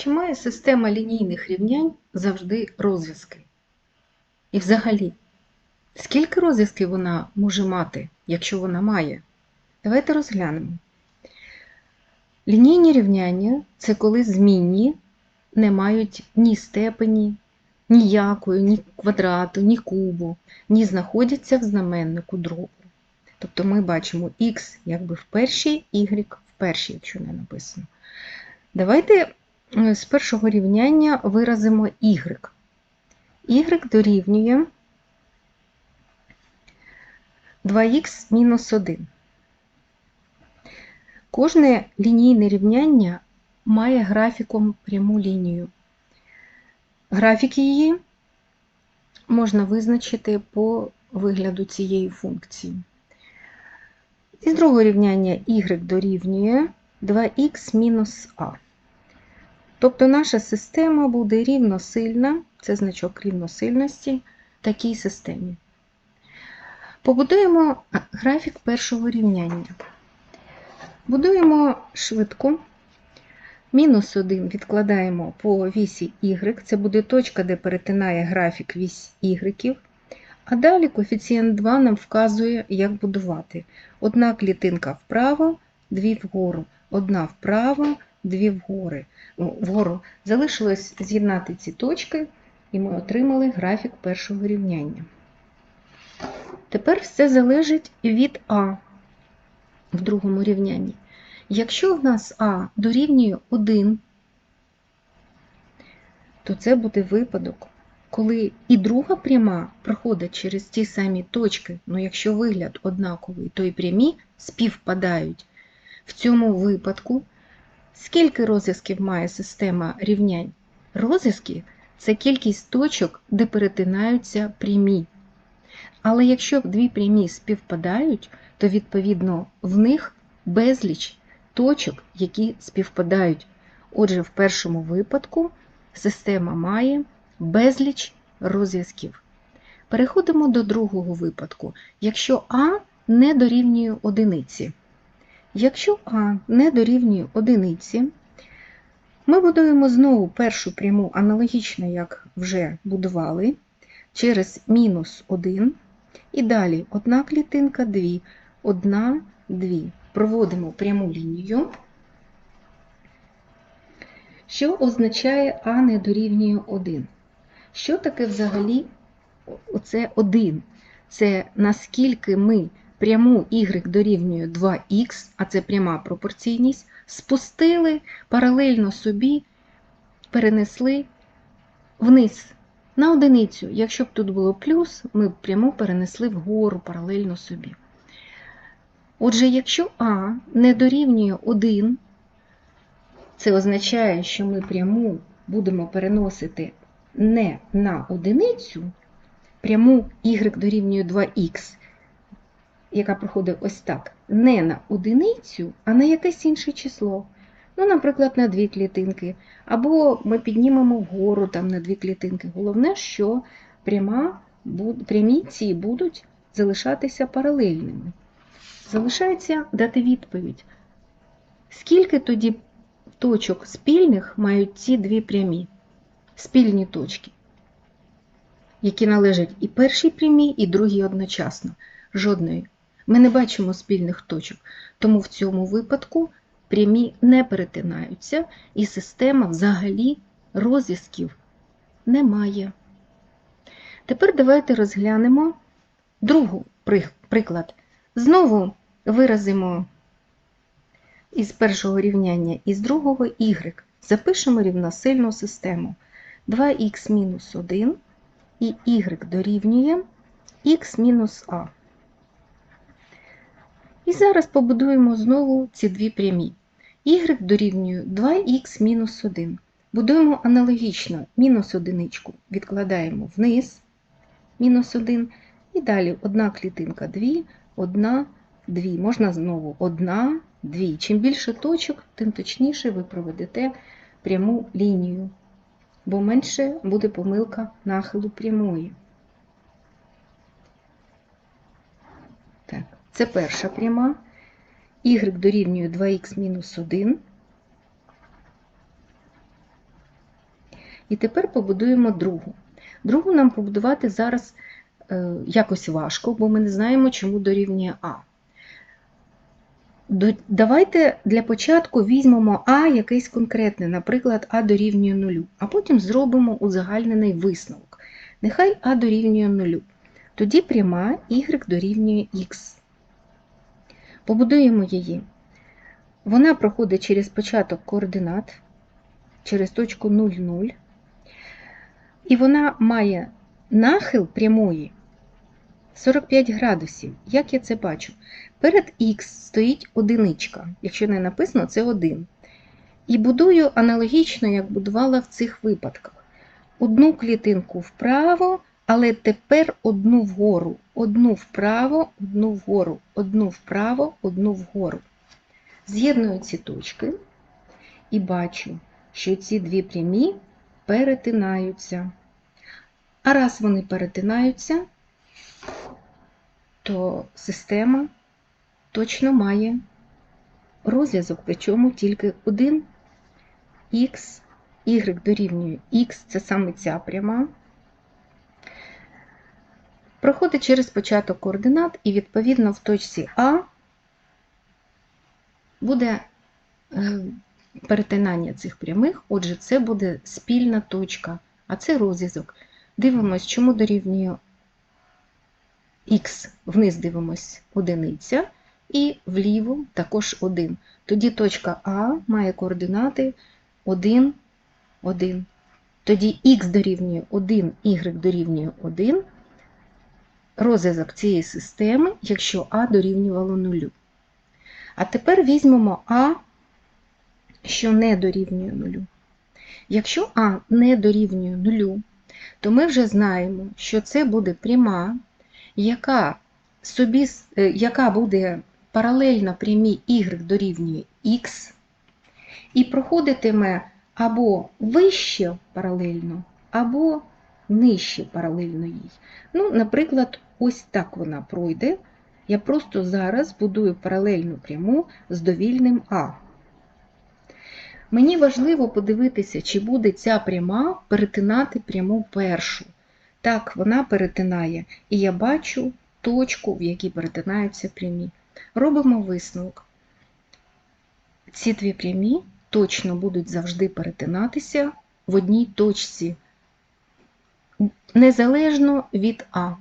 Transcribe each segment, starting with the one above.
Чи має система лінійних рівнянь завжди розв'язки? І взагалі, скільки розв'язків вона може мати, якщо вона має? Давайте розглянемо. Лінійні рівняння це коли змінні не мають ні степені, ніякої, ні квадрату, ні кубу, ні знаходяться в знаменнику дробу. Тобто ми бачимо х якби в першій, y в першій, якщо не написано. Давайте з першого рівняння виразимо y. y дорівнює 2х мінус 1. Кожне лінійне рівняння має графіком пряму лінію. Графік її можна визначити по вигляду цієї функції. Із другого рівняння y дорівнює 2х мінус а. Тобто наша система буде рівносильна, це значок рівносильності, такій системі. Побудуємо графік першого рівняння. Будуємо швидко. Мінус 1 відкладаємо по вісі y, це буде точка, де перетинає графік вісь y. А далі коефіцієнт 2 нам вказує, як будувати. Одна клітинка вправо, дві вгору, одна вправо, дві вгори. вгору. Залишилось з'єднати ці точки, і ми отримали графік першого рівняння. Тепер все залежить від А в другому рівнянні. Якщо в нас А дорівнює 1, то це буде випадок, коли і друга пряма проходить через ті самі точки, ну якщо вигляд однаковий, то і прямі співпадають. В цьому випадку, скільки розв'язків має система рівнянь? Розв'язки це кількість точок, де перетинаються прямі. Але якщо дві прямі співпадають, то відповідно в них безліч точок, які співпадають. Отже, в першому випадку система має безліч розв'язків. Переходимо до другого випадку. Якщо А не дорівнює одиниці. Якщо А не дорівнює одиниці, ми будуємо знову першу пряму аналогічно, як вже будували, через мінус 1. І далі одна клітинка, дві, одна, дві. Проводимо пряму лінію, що означає А не дорівнює 1. Що таке взагалі оце 1? Це наскільки ми пряму y дорівнює 2х, а це пряма пропорційність, спустили паралельно собі, перенесли вниз на одиницю. Якщо б тут було плюс, ми б пряму перенесли вгору паралельно собі. Отже, якщо А не дорівнює 1, це означає, що ми пряму будемо переносити не на одиницю, пряму y дорівнює 2х, яка проходить ось так, не на одиницю, а на якесь інше число. Ну, наприклад, на дві клітинки. Або ми піднімемо вгору там на дві клітинки. Головне, що пряма, прямі ці будуть залишатися паралельними. Залишається дати відповідь. Скільки тоді точок спільних мають ці дві прямі, спільні точки, які належать і першій прямій, і другій одночасно. Жодної. Ми не бачимо спільних точок, тому в цьому випадку прямі не перетинаються, і система взагалі розв'язків не має. Тепер давайте розглянемо другий приклад. Знову виразимо із першого рівняння і з другого y. Запишемо рівносильну систему 2х мінус 1 і y дорівнює х мінус а. І зараз побудуємо знову ці дві прямі. y дорівнює 2х мінус 1. Будуємо аналогічно мінус одиничку відкладаємо вниз, мінус 1, і далі одна клітинка 2, одна, 2. Можна знову одна, дві. Чим більше точок, тим точніше ви проведете пряму лінію, бо менше буде помилка нахилу прямої. Так, Це перша пряма. y дорівнює 2х мінус 1. І тепер побудуємо другу. Другу нам побудувати зараз е, якось важко, бо ми не знаємо, чому дорівнює А. Давайте для початку візьмемо А якийсь конкретний, наприклад, А дорівнює 0, а потім зробимо узагальнений висновок. Нехай А дорівнює 0. Тоді пряма y дорівнює х. Побудуємо її. Вона проходить через початок координат, через точку 0, 0. І вона має нахил прямої 45 градусів. Як я це бачу? Перед х стоїть одиничка. Якщо не написано, це 1. І будую аналогічно, як будувала в цих випадках. Одну клітинку вправо, але тепер одну вгору. Одну вправо, одну вгору, одну вправо, одну вгору. З'єдную ці точки і бачу, що ці дві прямі перетинаються. А раз вони перетинаються, то система точно має розв'язок, причому тільки один х, y дорівнює х, це саме ця пряма. Проходить через початок координат, і відповідно в точці А буде е, перетинання цих прямих, отже, це буде спільна точка, а це розв'язок. Дивимось, чому дорівнює х, вниз дивимось одиниця, і вліво також 1. Тоді точка А має координати 1, 1. Тоді х дорівнює 1, y дорівнює 1. Розв'язок цієї системи, якщо А дорівнювало 0. А тепер візьмемо А, що не дорівнює 0. Якщо А не дорівнює 0, то ми вже знаємо, що це буде пряма, яка, собі, е, яка буде паралельна прямій y дорівнює x, і проходитиме або вище паралельно, або нижче паралельно їй. Ну, наприклад, ось так вона пройде. Я просто зараз будую паралельну пряму з довільним А. Мені важливо подивитися, чи буде ця пряма перетинати пряму першу. Так, вона перетинає, і я бачу точку, в якій перетинаються прямі. Робимо висновок. Ці дві прямі точно будуть завжди перетинатися в одній точці, незалежно від А.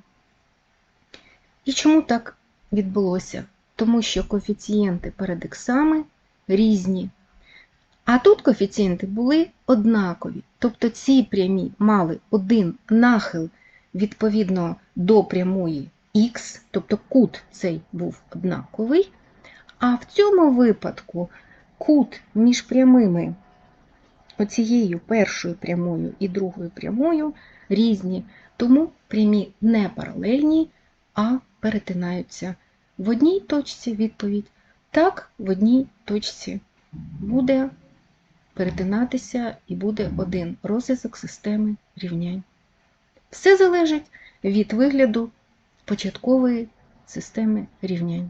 І чому так відбулося? Тому що коефіцієнти перед іксами різні. А тут коефіцієнти були однакові. Тобто ці прямі мали один нахил відповідно до прямої х, тобто кут цей був однаковий. А в цьому випадку кут між прямими оцією першою прямою і другою прямою різні, тому прямі не паралельні, а перетинаються. В одній точці відповідь так, в одній точці буде перетинатися і буде один розв'язок системи рівнянь. Все залежить від вигляду початкової системи рівнянь.